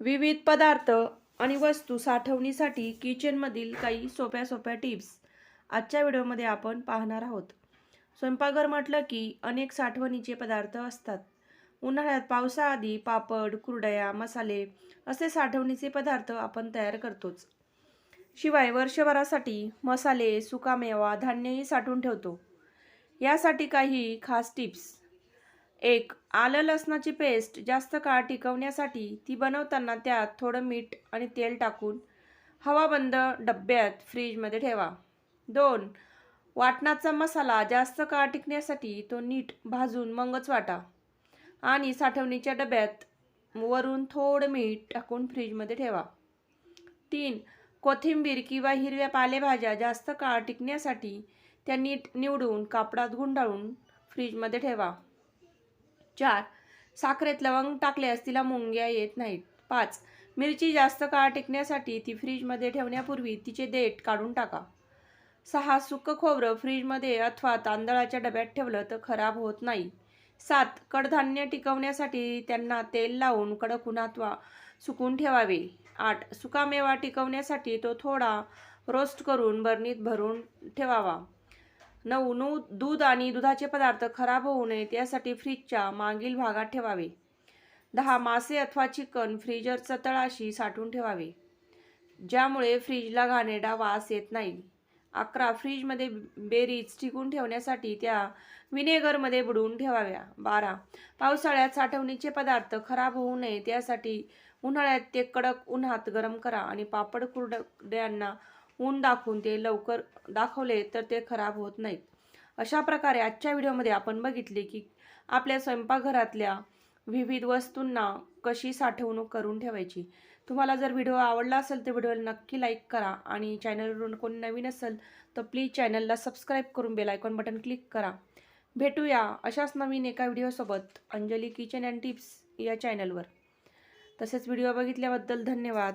विविध पदार्थ आणि वस्तू साठवणीसाठी किचनमधील काही सोप्या सोप्या टिप्स आजच्या व्हिडिओमध्ये आपण पाहणार आहोत. स्वयंपाकघर म्हटलं की अनेक साठवणीचे पदार्थ असतात. उन्हाळ्यात पावसाआधी पापड कुरडया मसाले असे साठवणीचे पदार्थ आपण तयार करतोच. शिवाय वर्षभरासाठी मसाले सुकामेवा धान्यही साठवून ठेवतो. यासाठी काही खास टिप्स. एक आलं लसणाची पेस्ट जास्त काळ टिकवण्यासाठी ती बनवताना त्यात थोडं मीठ आणि तेल टाकून हवाबंद डब्यात फ्रीजमध्ये ठेवा. दोन वाटणाचा मसाला जास्त काळ टिकण्यासाठी तो नीट भाजून मगच वाटा आणि साठवणीच्या डब्यात वरून थोडं मीठ टाकून फ्रीजमध्ये ठेवा. तीन कोथिंबीर किंवा हिरव्या पालेभाज्या जास्त काळ टिकण्यासाठी त्या नीट निवडून कापडात गुंडाळून फ्रीजमध्ये ठेवा. चार. साखरेत लवंग टाकल्यास तिला मुंग्या येत नाहीत. पाच. मिरची जास्त काळ टिकण्यासाठी ती फ्रीजमध्ये ठेवण्यापूर्वी तिचे देठ काढून टाका. सहा. सुकं खोबरं फ्रीजमध्ये अथवा तांदळाच्या डब्यात ठेवलं तर खराब होत नाही. सात. कडधान्य टिकवण्यासाठी त्यांना तेल लावून कडक उन्हात वा सुकून ठेवावे. आठ. सुकामेवा टिकवण्यासाठी तो थोडा रोस्ट करून बरणीत भरून ठेवावा. नऊ नऊ दूध आणि दुधाचे पदार्थ खराब होऊ नयेत यासाठी फ्रीजच्या मागील भागात ठेवावे. दहा मासे अथवा चिकन फ्रीजरचा तळाशी साठवून ठेवावे. ज्यामुळे फ्रीजला घाणेडा वास येत नाही. अकरा फ्रीजमध्ये बेरीज टिकून ठेवण्यासाठी त्या विनेगरमध्ये बुडवून ठेवाव्या. बारा पावसाळ्यात साठवणीचे पदार्थ खराब होऊ नयेत यासाठी उन्हाळ्यात ते कडक उन्हात गरम करा आणि पापड कुरड्यांना ऊन दाखवून ते लवकर दाखवले तर ते खराब होत नाहीत. अशा प्रकारे आजच्या व्हिडिओमध्ये आपण बघितले की आपल्या स्वयंपाकघरातल्या विविध वस्तूंना कशी साठवणूक करून ठेवायची. तुम्हाला जर व्हिडिओ आवडला असेल तर व्हिडिओला नक्की लाईक करा आणि चॅनलवरून कोणी नवीन असेल तर प्लीज चॅनलला सबस्क्राईब करून बेल आयकॉन बटन क्लिक करा. भेटूया अशाच नवीन एका व्हिडिओसोबत अंजली किचन अँड टिप्स या चॅनलवर. तसेच व्हिडिओ बघितल्याबद्दल धन्यवाद.